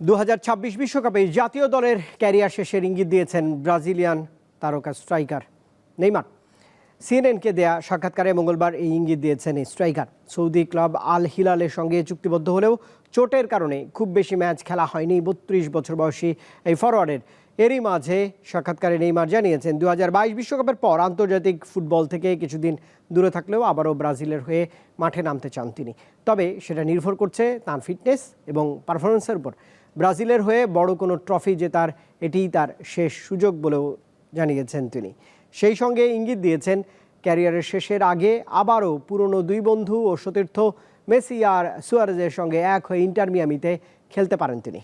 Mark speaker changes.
Speaker 1: দু বিশ্বকাপে জাতীয় দলের ক্যারিয়ার শেষের ইঙ্গিত দিয়েছেন ব্রাজিলিয়ান তারকা স্ট্রাইকার নেইমার। সিএনএনকে দেয়া সাক্ষাৎকারে মঙ্গলবার এই ইঙ্গিত দিয়েছেন এই স্ট্রাইকার। সৌদি ক্লাব আল হিলালের সঙ্গে চুক্তিবদ্ধ হলেও চোটের কারণে খুব বেশি ম্যাচ খেলা হয়নি বত্রিশ বছর বয়সী এই ফরওয়ার্ডের এরই মাঝে সাক্ষাৎকারে নেইমার জানিয়েছেন দু বিশ্বকাপের পর আন্তর্জাতিক ফুটবল থেকে কিছুদিন দূরে থাকলেও আবারও ব্রাজিলের হয়ে মাঠে নামতে চান তিনি। তবে সেটা নির্ভর করছে তার ফিটনেস এবং পারফরমেন্সের উপর। ব্রাজিলের হয়ে বড় কোনো ট্রফি জেতার এটিই তার শেষ সুযোগ বলেও জানিয়েছেন তিনি সেই সঙ্গে ইঙ্গিত দিয়েছেন, ক্যারিয়ারের শেষের আগে আবারও পুরনো দুই বন্ধু ও সতীর্থ মেসি আর সুয়ারেজের সঙ্গে এক হয়ে ইন্টার মিয়ামিতে খেলতে পারেন তিনি.